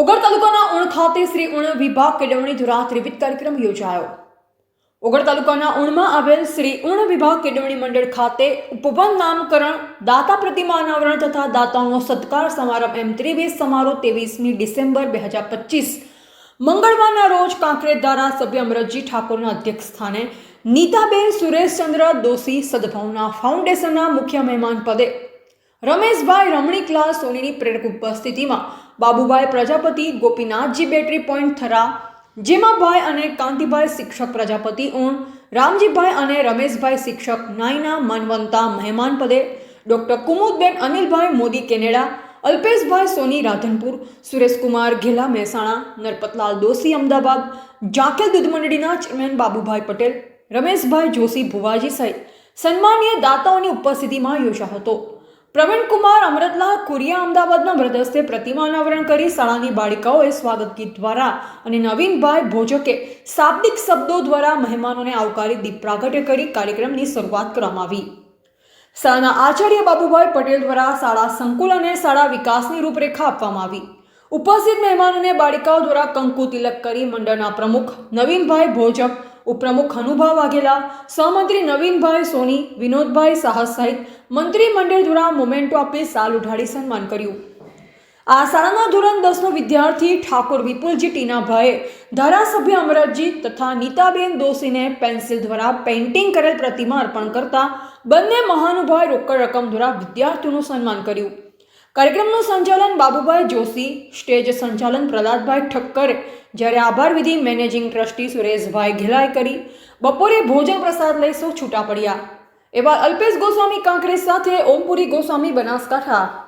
ઓગળ તાલુકાના ઉણ ખાતે શ્રી ઉણ વિભાગ કેળવણી દ્વારા ત્રિવિધ કાર્યક્રમ યોજાયો. ઓગળ તાલુકાના ઉણમાં આવેલ શ્રી ઉણ વિભાગ કેળવણી મંડળ ખાતે ઉપવન નામકરણ, દાતા પ્રતિમા અનાવરણ તથા દાતાઓનો સત્કાર સમારંભ એમ ત્રેવીસ સમારોહ ત્રેવીસમી ડિસેમ્બર બે હજાર પચીસ. મંગળવારના રોજ કાંકરેજ ધારાસભ્ય અમરજી ઠાકોરના અધ્યક્ષ સ્થાને નીતાબેન સુરેશચંદ્ર દોશી સદભાવના ફાઉન્ડેશનના મુખ્ય મહેમાન પદે રમેશભાઈ રમણી ક્લાસ સોનીની પ્રેરક ઉપસ્થિતિમાં. Babubhai Prajapati, Gopinathji battery point Thara. જેમાભાઈ અને કાંતિભાઈ શિક્ષક પ્રજાપતિ ઉણ રામજીભાઈ અને રમેશભાઈ શિક્ષક નાઈના માનવંતા મહેમાન પદે. Doctor Kumudben Anilbhai Modi Canada. અલ્પેશભાઈ સોની રાધનપુર. સુરેશકુમાર ઘેલા મહેસાણા. નરપતલાલ દોશી અમદાવાદ. જાકેલ દૂધ મંડળીના ચેરમેન બાબુભાઈ પટેલ. રમેશભાઈ જોશી ભુવાજી સહિત સન્માનીય દાતાઓની ઉપસ્થિતિમાં યોજાયો હતો. પ્રવીણકુમાર અમૃતલાલ કુરિયા અમદાવાદના વ્રદસ્તે પ્રતિમા અનાવરણ કરી શાળાની બાળિકાઓએ સ્વાગત ગીત દ્વારા અને નવીનભાઈ ભોજકે શાબ્દિક શબ્દો દ્વારા મહેમાનોને આવકારી દીપ પ્રાગટ્ય કરી કાર્યક્રમની શરૂઆત કરવામાં આવી. શાળાના આચાર્ય બાબુભાઈ પટેલ દ્વારા શાળા સંકુલ અને શાળા વિકાસની રૂપરેખા આપવામાં આવી. ઉપસ્થિત મહેમાનોને બાળિકાઓ દ્વારા કંકુ તિલક કરી મંડળના પ્રમુખ નવીનભાઈ ભોજક ઉપપ્રમુખ હનુભા વાઘેલા, સહમંત્રી નવીનભાઈ સોની, વિનોદભાઈ સાહસ સહિત મંત્રીમંડળ દ્વારા મોમેન્ટો આપી સાલ ઉઢાડી સન્માન કર્યું. આ શાળાના ધોરણ દસનો વિદ્યાર્થી ઠાકોર વિપુલજી ટીનાભાઈએ ધારાસભ્ય અમરતજી તથા નીતાબેન દોશીને પેન્સિલ દ્વારા પેઇન્ટિંગ કરેલ પ્રતિમા અર્પણ કરતા બંને મહાનુભાવે રોકડ રકમ દ્વારા વિદ્યાર્થીઓનું સન્માન કર્યું. કાર્યક્રમનું સંચાલન બાબુભાઈ જોશી, સ્ટેજ સંચાલન પ્રહલાદભાઈ ઠક્કરે, જ્યારે આભાર વિધિ મેનેજિંગ ટ્રસ્ટી સુરેશભાઈ ઘેલાએ કરી. બપોરે ભોજન પ્રસાદ લઈ સૌ છૂટા પડ્યા. એવા અલ્પેશ ગોસ્વામી કાંકરેજ સાથે ઓમપુરી ગોસ્વામી બનાસકાંઠા.